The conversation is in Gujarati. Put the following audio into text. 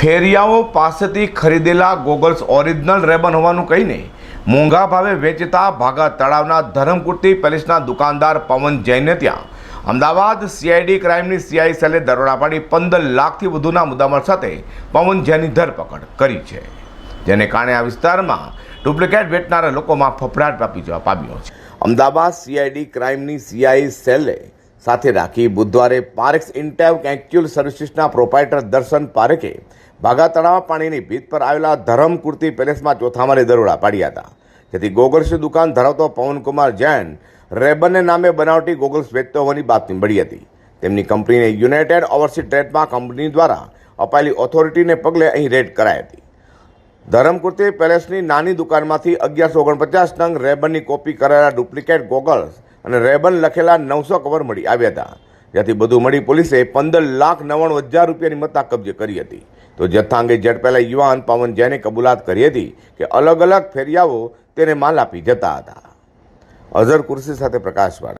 ફેરિયાઓ પાસેથી ખરીદેલા ગોગલ્સ ઓરિજિનલ રેબન હોવાનું કહીને મોંઘા ભાવે વેચતા ભાગા તળાવના ધરમકુર્તી પેલેસના દુકાનદાર પવન જૈને ત્યાં. અમદાવાદ સીઆઈડી ક્રાઇમની સીઆઈ સેલે દરોડા પાડી પંદર લાખથી વધુના મુદ્દામાલ સાથે પવન જૈનની ધરપકડ કરી છે, જેને કારણે આ વિસ્તારમાં ડુપ્લિકેટ વેચનારા લોકોમાં ફફડાટ વ્યાપી જવા પામ્યો છે. અમદાવાદ સીઆઈડી ક્રાઇમની સીઆઈ સેલે સાથે રાખી બુધવારે પારેક્સ ઇન્ટેવ કેન્ક્યુલ સર્વિસીસના પ્રોપાઇટર દર્શન પારેખે ભાગા તળાવ પાણીની ભીત પર આવેલા ધરમકુર્તી પેલેસમાં ચોથામારે દરોડા પાડ્યા હતા. જેથી ગોગલ્સની દુકાન ધરાવતો પવનકુમાર જૈન રેબનને નામે બનાવટી ગોગલ્સ વેચતો હોવાની બાતમી મળી હતી. તેમની કંપનીને યુનાઇટેડ ઓવરસી ટ્રેડમાર્ક કંપની દ્વારા અપાયેલી ઓથોરિટીને પગલે અહીં રેડ કરાઈ હતી. ધરમકુર્તી પેલેસની નાની દુકાનમાંથી અગિયારસો ઓગણપચાસ નંગ રેબનની કોપી કરાયેલા ડુપ્લિકેટ ગોગલ્સ અને રેબન લખેલા નવસો કવર મળી આવ્યા હતા. જેથી બધું મળી પોલીસે પંદર લાખ નવ્વાણું હજાર રૂપિયાની મત્તા કબજે કરી હતી. તો જથ્થા અંગે ઝડપેલા યુવાન પવન જૈને કબૂલાત કરી હતી કે અલગ અલગ ફેરિયાઓ તેને માલ આપી જતા હતા. અઝર કુર્સી સાથે પ્રકાશવાળા